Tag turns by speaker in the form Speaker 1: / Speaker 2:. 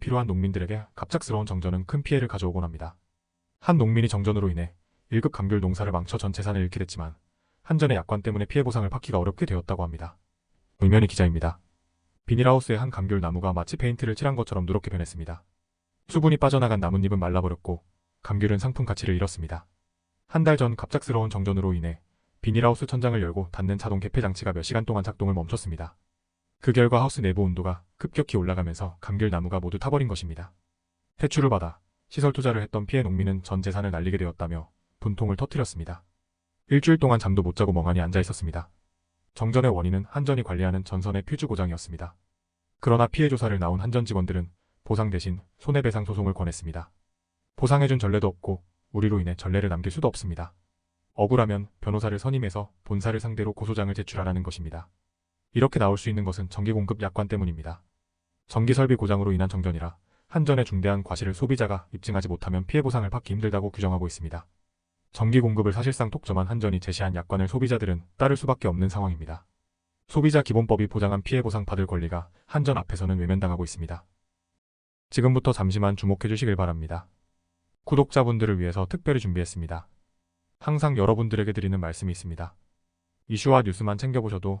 Speaker 1: 필요한 농민들에게 갑작스러운 정전은 큰 피해를 가져오곤 합니다. 한 농민이 정전으로 인해 1급 감귤 농사를 망쳐 전 재산을 잃게 됐지만 한전의 약관 때문에 피해 보상을 받기가 어렵게 되었다고 합니다. 의면이 기자입니다. 비닐하우스의 한 감귤 나무가 마치 페인트를 칠한 것처럼 누렇게 변했습니다. 수분이 빠져나간 나뭇잎은 말라버렸고 감귤은 상품 가치를 잃었습니다. 한 달 전 갑작스러운 정전으로 인해 비닐하우스 천장을 열고 닫는 자동 개폐 장치가 몇 시간 동안 작동을 멈췄습니다. 그 결과 하우스 내부 온도가 급격히 올라가면서 감귤 나무가 모두 타버린 것입니다. 대출을 받아 시설 투자를 했던 피해 농민은 전 재산을 날리게 되었다며 분통을 터뜨렸습니다. 일주일 동안 잠도 못 자고 멍하니 앉아 있었습니다. 정전의 원인은 한전이 관리하는 전선의 퓨즈 고장이었습니다. 그러나 피해 조사를 나온 한전 직원들은 보상 대신 손해배상 소송을 권했습니다. 보상해준 전례도 없고 우리로 인해 전례를 남길 수도 없습니다. 억울하면 변호사를 선임해서 본사를 상대로 고소장을 제출하라는 것입니다. 이렇게 나올 수 있는 것은 전기 공급 약관 때문입니다. 전기 설비 고장으로 인한 정전이라 한전의 중대한 과실을 소비자가 입증하지 못하면 피해 보상을 받기 힘들다고 규정하고 있습니다. 전기 공급을 사실상 독점한 한전이 제시한 약관을 소비자들은 따를 수밖에 없는 상황입니다. 소비자 기본법이 보장한 피해 보상 받을 권리가 한전 앞에서는 외면당하고 있습니다. 지금부터 잠시만 주목해 주시길 바랍니다. 구독자분들을 위해서 특별히 준비했습니다. 항상 여러분들에게 드리는 말씀이 있습니다. 이슈와 뉴스만 챙겨보셔도